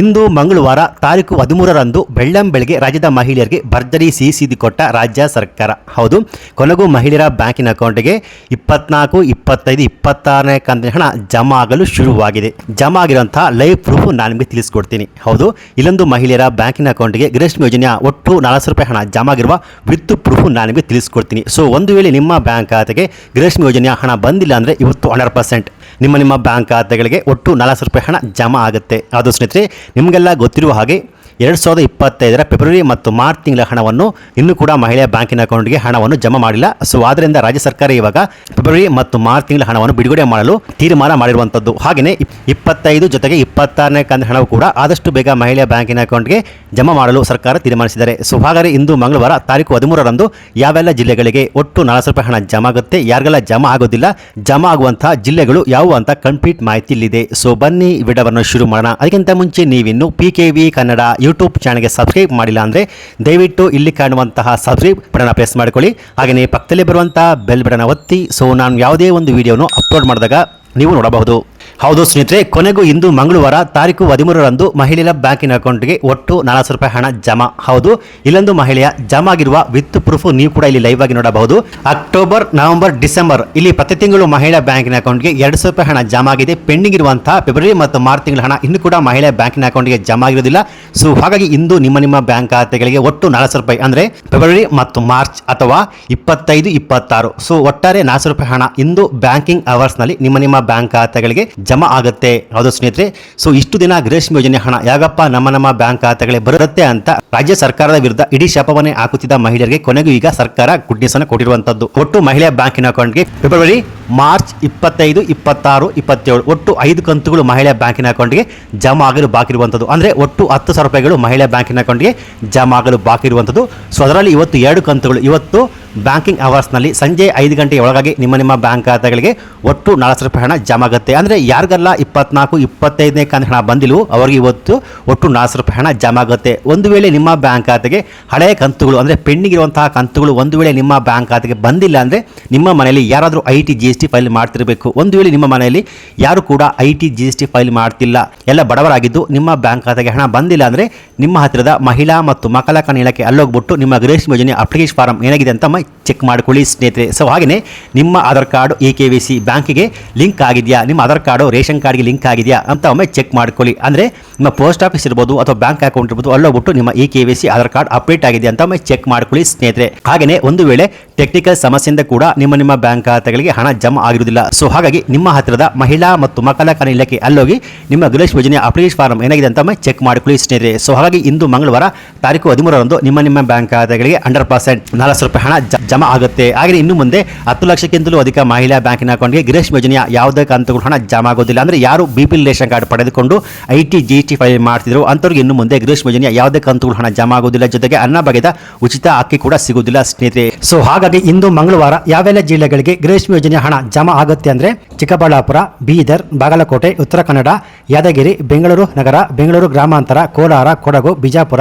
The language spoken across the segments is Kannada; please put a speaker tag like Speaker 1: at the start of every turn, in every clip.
Speaker 1: ಇಂದು ಮಂಗಳವಾರ ತಾರೀಕು ಹದಿಮೂರರಂದು ಬೆಳ್ಳಂಬೆಳಗ್ಗೆ ರಾಜ್ಯದ ಮಹಿಳೆಯರಿಗೆ ಭರ್ಜರಿ ಸಿಹಿ ಸಿದ್ದಿ ಕೊಟ್ಟ ರಾಜ್ಯ ಸರ್ಕಾರ. ಹೌದು, ಕೊನೆಗೂ ಮಹಿಳೆಯರ ಬ್ಯಾಂಕಿನ ಅಕೌಂಟ್ಗೆ ಇಪ್ಪತ್ನಾಲ್ಕು, ಇಪ್ಪತ್ತೈದು, ಇಪ್ಪತ್ತಾರನೇ ಕಂತಿನ ಹಣ ಜಮಾ ಆಗಲು ಶುರುವಾಗಿದೆ. ಜಮಾ ಆಗಿರುವಂತಹ ಲೈವ್ ಪ್ರೂಫ್ ನಾನು ನಿಮಗೆ ತಿಳಿಸಿಕೊಡ್ತೀನಿ. ಹೌದು, ಇಲ್ಲೊಂದು ಮಹಿಳೆಯರ ಬ್ಯಾಂಕಿನ ಅಕೌಂಟ್ಗೆ ಗೃಹಲಕ್ಷ್ಮಿ ಯೋಜನೆಯ ಒಟ್ಟು ನಾಲ್ಕು ರೂಪಾಯಿ ಹಣ ಜಮಾ ಆಗಿರುವ ವಿತ್ ಪ್ರೂಫ್ ನಾನು ನಿಮಗೆ ತಿಳಿಸ್ಕೊಡ್ತೀನಿ. ಸೊ, ಒಂದು ವೇಳೆ ನಿಮ್ಮ ಬ್ಯಾಂಕ್ ಖಾತೆಗೆ ಗೃಹಲಕ್ಷ್ಮಿ ಯೋಜನೆಯ ಹಣ ಬಂದಿಲ್ಲ ಅಂದರೆ ಇವತ್ತು ಹಂಡ್ರೆಡ್ ಪರ್ಸೆಂಟ್ ನಿಮ್ಮ ನಿಮ್ಮ ಬ್ಯಾಂಕ್ ಖಾತೆಗಳಿಗೆ ಒಟ್ಟು ನಾಲ್ಕು ರೂಪಾಯಿ ಹಣ ಜಮಾ ಆಗುತ್ತೆ. ಅದು ಸ್ನೇಹಿತರೆ, ನಿಮಗೆಲ್ಲ ಗೊತ್ತಿರುವ ಹಾಗೆ ಎರಡು ಸಾವಿರದ ಇಪ್ಪತ್ತೈದರ ಫೆಬ್ರವರಿ ಮತ್ತು ಮಾರ್ಚ್ ತಿಂಗಳ ಹಣವನ್ನು ಇನ್ನೂ ಕೂಡ ಮಹಿಳೆಯ ಬ್ಯಾಂಕಿನ ಅಕೌಂಟ್ಗೆ ಹಣವನ್ನು ಜಮಾ ಮಾಡಿಲ್ಲ. ಸೊ ಆದ್ದರಿಂದ ರಾಜ್ಯ ಸರ್ಕಾರ ಇವಾಗ ಫೆಬ್ರವರಿ ಮತ್ತು ಮಾರ್ಚ್ ತಿಂಗಳ ಹಣವನ್ನು ಬಿಡುಗಡೆ ಮಾಡಲು ತೀರ್ಮಾನ ಮಾಡಿರುವಂಥದ್ದು ಹಾಗೆಯೇ ಇಪ್- ಇಪ್ಪತ್ತೈದು ಜೊತೆಗೆ ಇಪ್ಪತ್ತಾರನೇ ಕಂದ ಹಣವು ಕೂಡ ಆದಷ್ಟು ಬೇಗ ಮಹಿಳೆಯ ಬ್ಯಾಂಕಿನ ಅಕೌಂಟ್ಗೆ ಜಮಾ ಮಾಡಲು ಸರ್ಕಾರ ತೀರ್ಮಾನಿಸಿದ್ದಾರೆ ಸೊ, ಹಾಗಾದರೆ ಇಂದು ಮಂಗಳವಾರ ತಾರೀಕು ಹದಿಮೂರರಂದು ಯಾವೆಲ್ಲ ಜಿಲ್ಲೆಗಳಿಗೆ ಒಟ್ಟು ನಾಲ್ಕು ರೂಪಾಯಿ ಹಣ ಜಮಾ ಆಗುತ್ತೆ? ಯಾರಿಗೆಲ್ಲ ಜಮಾ ಆಗೋದಿಲ್ಲ? ಜಮಾ ಆಗುವಂತಹ ಜಿಲ್ಲೆಗಳು ಯಾವುವು ಅಂತ ಕಂಪ್ಲೀಟ್ ಮಾಹಿತಿ ಇಲ್ಲಿದೆ. ಸೊ, ಬನ್ನಿ ವಿಡವನ್ನು ಶುರು ಮಾಡೋಣ. ಅದಕ್ಕಿಂತ ಮುಂಚೆ ನೀವಿನ್ನು P K V Kannada YouTube ಚಾನಲ್ಗೆ ಸಬ್ಸ್ಕ್ರೈಬ್ ಮಾಡಿಲ್ಲ ಅಂದರೆ ದಯವಿಟ್ಟು ಇಲ್ಲಿ ಕಾಣುವಂತಹ ಸಬ್ಸ್ಕ್ರೈಬ್ ಬಟನ್ ಪ್ರೆಸ್ ಮಾಡ್ಕೊಳ್ಳಿ. ಹಾಗೆಯೇ ಪಕ್ಕದಲ್ಲಿ ಬರುವಂತಹ ಬೆಲ್ ಬಟನ್ ಒತ್ತಿ ಸೊ ನಾನು ಯಾವುದೇ ಒಂದು ವಿಡಿಯೋನು ಅಪ್ಲೋಡ್ ಮಾಡಿದಾಗ ನೀವು ನೋಡಬಹುದು. ಹೌದು ಸ್ನೇಹಿತರೆ, ಕೊನೆಗೂ ಇಂದು ಮಂಗಳವಾರ ತಾರೀಕು ಹದಿಮೂರರಂದು ಮಹಿಳೆಯರ ಬ್ಯಾಂಕಿನ ಅಕೌಂಟ್ಗೆ ಒಟ್ಟು ನಾಲ್ಕು ರೂಪಾಯಿ ಹಣ ಜಮಾ. ಹೌದು, ಇಲ್ಲೊಂದು ಮಹಿಳೆಯ ಜಮಾ ಆಗಿರುವ ವಿತ್ ಪ್ರೂಫ್ ನೀವು ಕೂಡ ಇಲ್ಲಿ ಲೈವ್ ಆಗಿ ನೋಡಬಹುದು. ಅಕ್ಟೋಬರ್, ನವೆಂಬರ್, ಡಿಸೆಂಬರ್ ಇಲ್ಲಿ ಪ್ರತಿ ತಿಂಗಳು ಮಹಿಳಾ ಬ್ಯಾಂಕಿನ ಅಕೌಂಟ್ಗೆ ಎರಡು ಸಾವಿರ ರೂಪಾಯಿ ಹಣ ಜಮಾ ಆಗಿದೆ. ಪೆಂಡಿಂಗ್ ಇರುವಂತಹ ಫೆಬ್ರವರಿ ಮತ್ತು ಮಾರ್ಚ್ ತಿಂಗಳ ಹಣ ಇನ್ನು ಕೂಡ ಮಹಿಳಾ ಬ್ಯಾಂಕಿನ ಅಕೌಂಟ್ಗೆ ಜಮಾ ಆಗಿರೋದಿಲ್ಲ. ಸೊ ಹಾಗಾಗಿ ಇಂದು ನಿಮ್ಮ ನಿಮ್ಮ ಬ್ಯಾಂಕ್ ಖಾತೆಗಳಿಗೆ ಒಟ್ಟು ನಾಲ್ಕು ರೂಪಾಯಿ ಅಂದ್ರೆ ಫೆಬ್ರವರಿ ಮತ್ತು ಮಾರ್ಚ್ ಅಥವಾ ಇಪ್ಪತ್ತೈದು, ಇಪ್ಪತ್ತಾರು. ಸೊ ಒಟ್ಟಾರೆ ನಾಲ್ಕು ರೂಪಾಯಿ ಹಣ ಇಂದು ಬ್ಯಾಂಕಿಂಗ್ ಅವರ್ಸ್ನಲ್ಲಿ ನಿಮ್ಮ ನಿಮ್ಮ ಬ್ಯಾಂಕ್ ಖಾತೆಗಳಿಗೆ ಜಮಾ ಆಗುತ್ತೆ. ಹೌದು ಸ್ನೇಹಿತರೆ? ಸೊ ಇಷ್ಟು ದಿನ ಗ್ರೇಷ್ಮ ಯೋಜನೆ ಹಣ ಯಾಗಪ್ಪ ನಮ್ಮ ನಮ್ಮ ಬ್ಯಾಂಕ್ ಖಾತೆಗಳೇ ಬರುತ್ತೆ ಅಂತ ರಾಜ್ಯ ಸರ್ಕಾರದ ವಿರುದ್ಧ ಇಡೀ ಶಾಪವನ್ನೇ ಹಾಕುತ್ತಿದ್ದ ಮಹಿಳೆಯರಿಗೆ ಕೊನೆಗೂ ಈಗ ಸರ್ಕಾರ ಗುಡ್ ನ್ಯೂಸ್ ಅನ್ನು ಕೊಟ್ಟಿರುವಂತದ್ದು. ಒಟ್ಟು ಮಹಿಳೆಯ ಬ್ಯಾಂಕಿನ ಅಕೌಂಟ್ಗೆ ಫೆಬ್ರವರಿ ಮಾರ್ಚ್ ಇಪ್ಪತ್ತೈದು, ಇಪ್ಪತ್ತಾರು, ಇಪ್ಪತ್ತೇಳು. ಒಟ್ಟು ಐದು ಕಂತುಗಳು ಮಹಿಳೆ ಬ್ಯಾಂಕಿನ ಅಕೌಂಟ್ಗೆ ಜಮಾ ಆಗಲು ಬಾಕಿ ಇರುವಂಥದ್ದು. ಅಂದರೆ ಒಟ್ಟು ಹತ್ತು ಸಾವಿರ ರೂಪಾಯಿಗಳು ಮಹಿಳೆ ಬ್ಯಾಂಕಿನ ಅಕೌಂಟ್ಗೆ ಜಮಾ ಆಗಲು ಬಾಕಿ ಇರುವಂಥದ್ದು. ಸೊ ಅದರಲ್ಲಿ ಇವತ್ತು ಎರಡು ಕಂತುಗಳು. ಇವತ್ತು ಬ್ಯಾಂಕಿಂಗ್ ಅವರ್ಸ್ನಲ್ಲಿ ಸಂಜೆ ಐದು ಗಂಟೆಯ ಒಳಗಾಗಿ ನಿಮ್ಮ ನಿಮ್ಮ ಬ್ಯಾಂಕ್ ಖಾತೆಗಳಿಗೆ ಒಟ್ಟು ನಾಲ್ಕು ಸಾವಿರ ರೂಪಾಯಿ ಹಣ ಜಮಾ ಆಗುತ್ತೆ. ಅಂದರೆ ಯಾರಿಗೆಲ್ಲ ಇಪ್ಪತ್ನಾಲ್ಕು, ಇಪ್ಪತ್ತೈದನೇ ಕಂತು ಹಣ ಬಂದಿಲ್ವೋ ಅವರಿಗೆ ಇವತ್ತು ಒಟ್ಟು ನಾಲ್ಕು ಸಾವಿರ ರೂಪಾಯಿ ಹಣ ಜಮಾ ಆಗುತ್ತೆ. ಒಂದು ವೇಳೆ ನಿಮ್ಮ ಬ್ಯಾಂಕ್ ಖಾತೆಗೆ ಹಳೆಯ ಕಂತುಗಳು, ಅಂದರೆ ಪೆಂಡಿಂಗ್ ಇರುವಂತಹ ಕಂತುಗಳು ಒಂದು ವೇಳೆ ನಿಮ್ಮ ಬ್ಯಾಂಕ್ ಖಾತೆಗೆ ಬಂದಿಲ್ಲ ಅಂದರೆ ನಿಮ್ಮ ಮನೆಯಲ್ಲಿ ಯಾರಾದರೂ I T, G S T file ಮಾಡ್ತಿರಬೇಕು. ಒಂದು ವೇಳೆ ನಿಮ್ಮ ಮನೆಯಲ್ಲಿ ಯಾರು ಕೂಡ I T G S T file ಮಾಡ್ತಿಲ್ಲ, ಎಲ್ಲ ಬಡವರಾಗಿದ್ದು ನಿಮ್ಮ ಬ್ಯಾಂಕ್ ಖಾತೆಗೆ ಹಣ ಬಂದಿಲ್ಲ ಅಂದರೆ ನಿಮ್ಮ ಹತ್ತಿರದ ಮಹಿಳಾ ಮತ್ತು ಮಕ್ಕಳ ಕಣ ಇಲಾಖೆ ಅಲ್ಲೋಗ್ಬಿಟ್ಟು ನಿಮ್ಮ ಗೃಹಲಕ್ಷ್ಮಿ ಯೋಜನೆ ಅಪ್ಲಿಕೇಶನ್ ಫಾರಂ ಏನಾಗಿದೆ ಅಂತ ಚೆಕ್ ಮಾಡ್ಕೊಳ್ಳಿ ಸ್ನೇಹಿತರೆ. ಸೊ ಹಾಗೆಯೇ ನಿಮ್ಮ Aadhaar card E K Y C ಬ್ಯಾಂಕಿಗೆ ಲಿಂಕ್ ಆಗಿದೆಯಾ? ನಿಮ್ಮ ಆಧಾರ್ ಕಾರ್ಡು, ರೇಷನ್ ಕಾರ್ಡ್ಗೆ ಲಿಂಕ್ ಆಗಿದೆಯಾ? ಅಂತ ಒಮ್ಮೆ ಚೆಕ್ ಮಾಡ್ಕೊಳ್ಳಿ. ಅಂದರೆ ನಿಮ್ಮ ಪೋಸ್ಟ್ ಆಫೀಸ್ ಇರ್ಬೋದು ಅಥವಾ ಬ್ಯಾಂಕ್ ಅಕೌಂಟ್ ಇರ್ಬೋದು, ಅಲ್ಲೋಗ್ಬಿಟ್ಟು ನಿಮ್ಮ E K Y C Aadhaar card update ಆಗಿದೆ ಅಂತ ಒಮ್ಮೆ ಚೆಕ್ ಮಾಡ್ಕೊಳ್ಳಿ ಸ್ನೇಹಿತರೆ. ಹಾಗೆಯೇ ಒಂದು ವೇಳೆ ಟೆಕ್ನಿಕಲ್ ಸಮಸ್ಯೆಯಿಂದ ಕೂಡ ನಿಮ್ಮ ನಿಮ್ಮ ಬ್ಯಾಂಕ್ ಖಾತೆಗಳಿಗೆ ಹಣ ಜಮಾ ಆಗಿರುವುದಿಲ್ಲ. ಸೊ ಹಾಗಾಗಿ ನಿಮ್ಮ ಹತ್ತಿರದ ಮಹಿಳಾ ಮತ್ತು ಮಕ್ಕಳ ಕಲ್ಯಾಣ ಇಲಾಖೆ ಅಲ್ಲೋಗಿ ನಿಮ್ಮ ಗೃಹಲಕ್ಷ್ಮಿ ಯೋಜನೆ ಅಪ್ಲಿಕೇಶನ್ ಫಾರ್ಮ್ ಏನಾಗಿದೆ ಅಂತ ಒಮ್ಮೆ ಚೆಕ್ ಮಾಡ್ಕೊಳ್ಳಿ ಸ್ನೇಹಿತರೆ. ಸೊ ಹಾಗಾಗಿ ಇಂದು ಮಂಗಳವಾರ ತಾರೀಕು ಹದಿಮೂರರಂದು ನಿಮ್ಮ ನಿಮ್ಮ ಬ್ಯಾಂಕ್ ಖಾತೆಗಳಿಗೆ ಹಂಡ್ರೆಡ್ ಪರ್ಸೆಂಟ್ ನಾಲ್ಕು ರೂಪಾಯಿ ಹಣ ಜಮಾ ಆಗುತ್ತೆ. ಹಾಗೆ ಇನ್ನು ಮುಂದೆ ಹತ್ತು ಲಕ್ಷಕ್ಕಿಂತಲೂ ಅಧಿಕ ಮಹಿಳಾ ಬ್ಯಾಂಕಿನ ಅಕೌಂಟ್ಗೆ ಗೃಹಲಕ್ಷ್ಮಿ ಯೋಜನೆಯ ಯಾವುದೇ ಕಂತುಗಳು ಹಣ ಜಮಾ ಆಗೋದಿಲ್ಲ. ಅಂದರೆ ಯಾರು ಬಿ ಪಿ ರೇಷನ್ ಕಾರ್ಡ್ ಪಡೆದುಕೊಂಡು I T, G T file ಮಾಡ್ತಿದ್ರು, ಅಂಥವ್ರಿಗೆ ಇನ್ನು ಮುಂದೆ ಗೃಹಲಕ್ಷ್ಮಿ ಯೋಜನೆಯ ಯಾವುದೇ ಕಂತುಗಳು ಹಣ ಜಮಾ ಆಗೋದಿಲ್ಲ. ಜೊತೆಗೆ ಅನ್ನ ಬಗೆದ ಉಚಿತ ಅಕ್ಕಿ ಕೂಡ ಸಿಗೋದಿಲ್ಲ ಸ್ನೇಹಿತರೆ. ಸೊ ಹಾಗಾಗಿ ಇಂದು ಮಂಗಳವಾರ ಯಾವೆಲ್ಲ ಜಿಲ್ಲೆಗಳಿಗೆ ಗೃಹಲಕ್ಷ್ಮಿ ಯೋಜನೆಯ ಹಣ ಜಮಾ ಆಗುತ್ತೆ ಅಂದರೆ ಚಿಕ್ಕಬಳ್ಳಾಪುರ, ಬೀದರ್, ಬಾಗಲಕೋಟೆ, ಉತ್ತರ ಕನ್ನಡ, ಯಾದಗಿರಿ, ಬೆಂಗಳೂರು ನಗರ, ಬೆಂಗಳೂರು ಗ್ರಾಮಾಂತರ, ಕೋಲಾರ, ಕೊಡಗು, ಬಿಜಾಪುರ,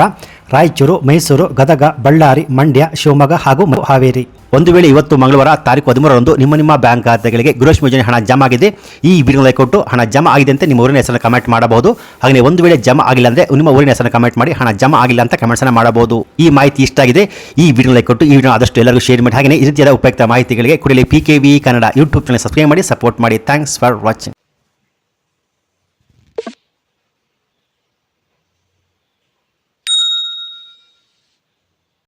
Speaker 1: ರಾಯಚೂರು, ಮೈಸೂರು, ಗದಗ, ಬಳ್ಳಾರಿ, ಮಂಡ್ಯ, ಶಿವಮೊಗ್ಗ ಹಾಗೂ ಮ- ಹಾವೇರಿ ಒಂದು ವೇಳೆ ಇವತ್ತು ಮಂಗಳವಾರ ತಾರೀಕು ಹದಿಮೂರರಂದು ನಿಮ್ಮ ನಿಮ್ಮ ಬ್ಯಾಂಕ್ ಖಾತೆಗಳಿಗೆ ಗೃಹಲಕ್ಷ್ಮಿ ಯೋಜನೆ ಹಣ ಜಮಾ ಆಗಿದೆ. ಈ ವಿಡಿಯೋ ಕೊಟ್ಟು ಹಣ ಜಮಾ ಆಗಿದೆ ಅಂತ ನಿಮ್ಮ ಊರಿನ ಹೆಸರನ್ನು ಕಮೆಂಟ್ ಮಾಡಬಹುದು. ಹಾಗೆ ಒಂದು ವೇಳೆ ಜಮಾ ಆಗಿಲ್ಲ ಅಂದರೆ ನಿಮ್ಮ ಊರಿನ ಹೆಸರನ್ನು ಕಮೆಂಟ್ ಮಾಡಿ ಹಣ ಜಮಾ ಆಗಿಲ್ಲ ಅಂತ ಕಮೆಂಟ್ಸನ್ನು ಮಾಡಬಹುದು. ಈ ಮಾಹಿತಿ ಇಷ್ಟ ಆಗಿದೆ, ಈ ವಿಡಿಯೋ ಕೊಟ್ಟು ಈ ವಿಡಿಯೋ ಆದಷ್ಟು ಎಲ್ಲರಿಗೂ ಶೇರ್ ಮಾಡಿ. ಹಾಗೆ ಈ ರೀತಿಯಾದ ಉಪಯುಕ್ತ ಮಾಹಿತಿಗಳಿಗೆ ಕೂಡಲೇ P K V Kannada YouTube channel subscribe ಮಾಡಿ ಸಪೋರ್ಟ್ ಮಾಡಿ. Thanks for watching